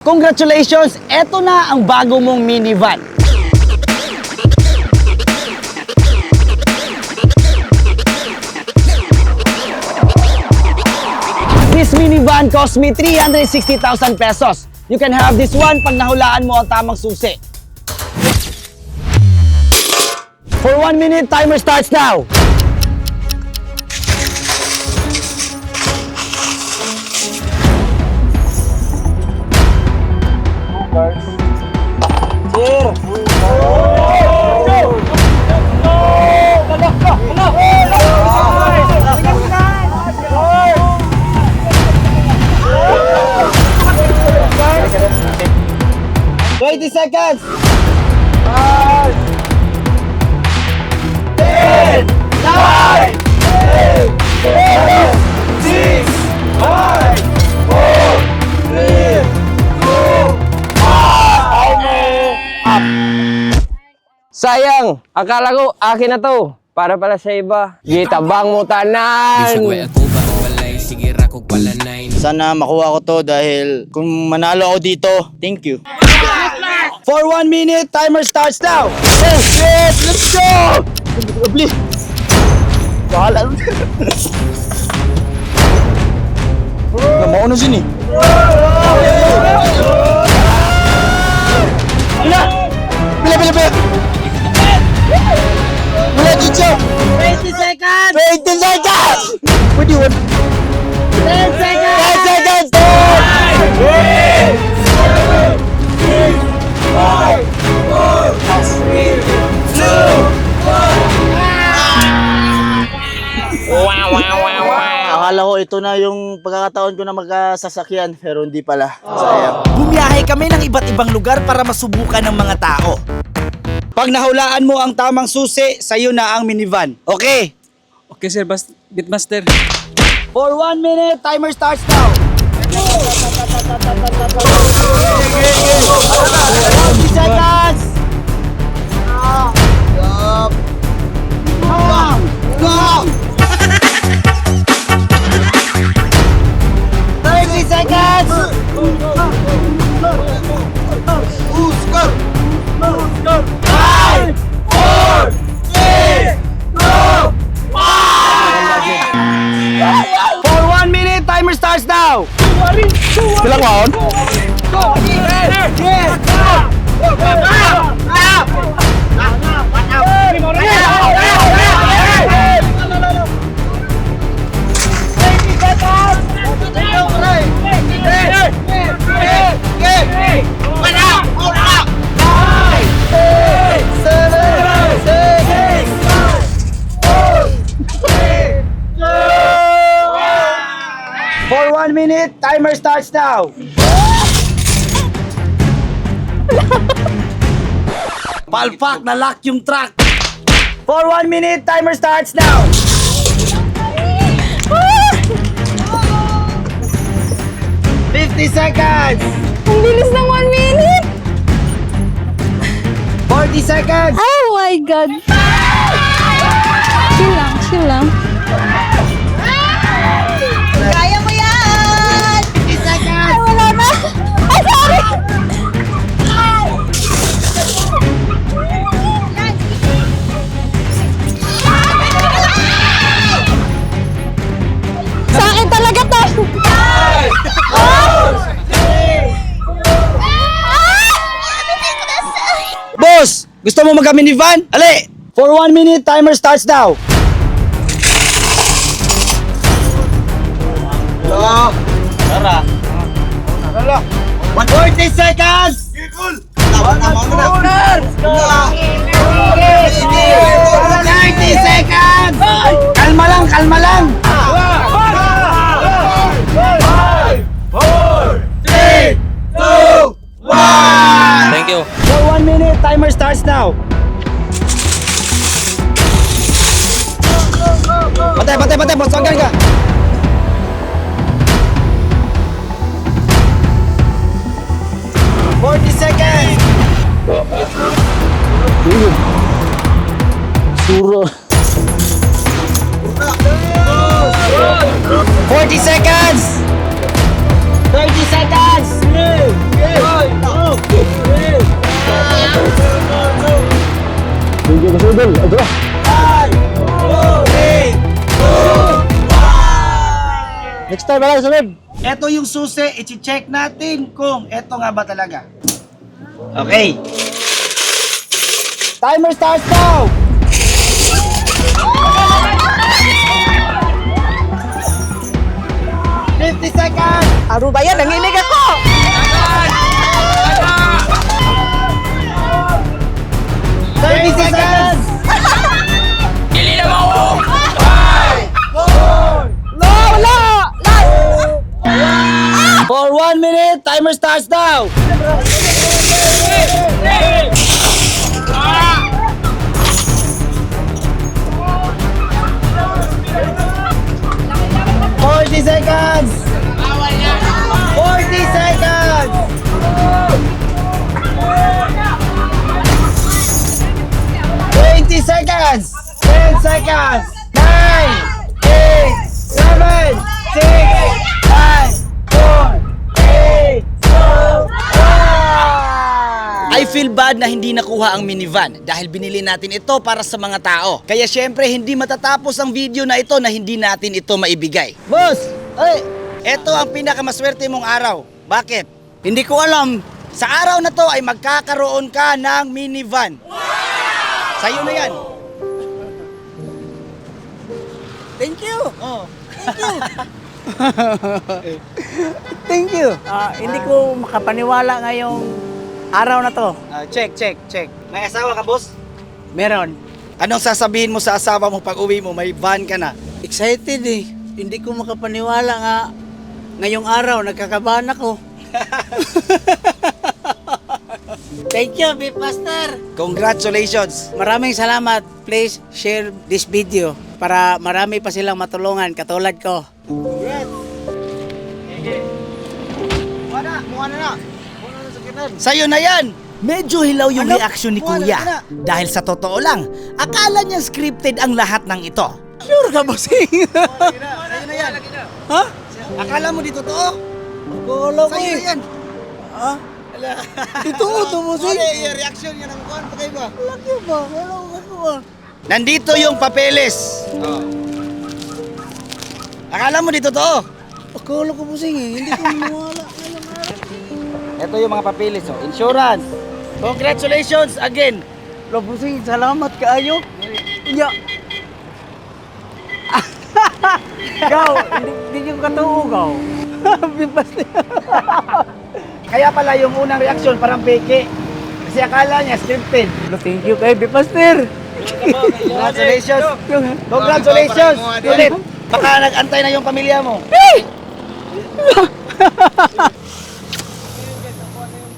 Congratulations! Eto na ang bago mong minivan. This minivan cost me 360,000 pesos. You can have this one pag nahulaan mo ang tamang susi. For one minute, timer starts now. Twenty seconds. Five, ten, nine, eight, seven, Sayang, akala ko akin na to. Para pala sa iba. Gitabang mo tanan. Sana makuha ko to dahil kung manalo ako dito, thank you. For one minute, timer starts now. Yes, yes, let's go! Please. Bahala. Na mauna sini. Bila, bila! Bila, 20 seconds! 20 seconds! What do you want? 10 seconds! 10 seconds! Akala ko ito na yung pagkakataon ko na magkasasakyan pero hindi pala. Sayang. Bumiyahe kami ng iba't ibang lugar para masubukan ng mga tao. Pag nahulaan mo ang tamang susi, sa'yo na ang minivan. Okay? Okay sir, bas Bitmaster. For one minute, timer starts now. 40 seconds! 稳住 one minute, timer starts now. Palpak na lock yung truck. For one minute, timer starts now. Fifty seconds. Ang bilis ng one minute! Forty seconds. Oh my God! Chill lang, chill lang. Gusto mo magka-minivan? Ali! For one minute, timer starts now. Hello? Tara. Tara. 40 seconds! Tawa na mo na. 90 seconds! Kalma lang, kalma lang! Starts now. Patay, patay, patay. Wag ka. Forty seconds. Suro. Master, bala, sunod. Ito yung susi, i-check natin kung ito nga ba talaga. Okay. Timer starts now! Fifty seconds! Ano ba yan? Nanginig ako! 1 minute, timer starts now! Forty seconds! Feel bad na hindi nakuha ang minivan dahil binili natin ito para sa mga tao. Kaya syempre hindi matatapos ang video na ito na hindi natin ito maibigay. Boss! Ay! Ito ang pinakamaswerte mong araw. Bakit? Hindi ko alam. Sa araw na to ay magkakaroon ka ng minivan. Sa'yo na yan. Thank you! Oh. Thank you! Thank you! Ah, hindi ko makapaniwala ngayong araw na to. Ah, check, check, check. May asawa ka, boss? Meron. Anong sasabihin mo sa asawa mo pag uwi mo? May van ka na. Excited eh. Hindi ko makapaniwala nga ngayong araw nagkakabahan ako. Thank you, Beef Master. Congratulations. Maraming salamat. Please share this video para marami pa silang matulungan katulad ko. Sa'yo na yan. Medyo hilaw yung Ano? reaction ni Wala Kuya. na. Dahil sa totoo lang, akala niya scripted ang lahat ng ito. Sure ka, bossing? Sa'yo na yan. ha? Akala mo di totoo? Wala ko Sa'yo na eh. yan. Ha? Ito ko, ito, bossing. yung reaction niya ng kuwan. Pakay ba? Laki ba? Wala ko gagawa. Nandito yung papeles. Akala mo di totoo? Akala ko, bossing eh. Hindi ko maniwala. Ito yung mga papeles. Oh. Insurance. Congratulations again. Lo, bossing, salamat kaayo. Ya. Gaw, hindi, ko katuo, gaw. Bipas Kaya pala yung unang reaction parang peke. Kasi akala niya scripted. Lo, thank you kay Bipaster. Congratulations. Congratulations. Ulit. Baka nag-antay na yung pamilya mo.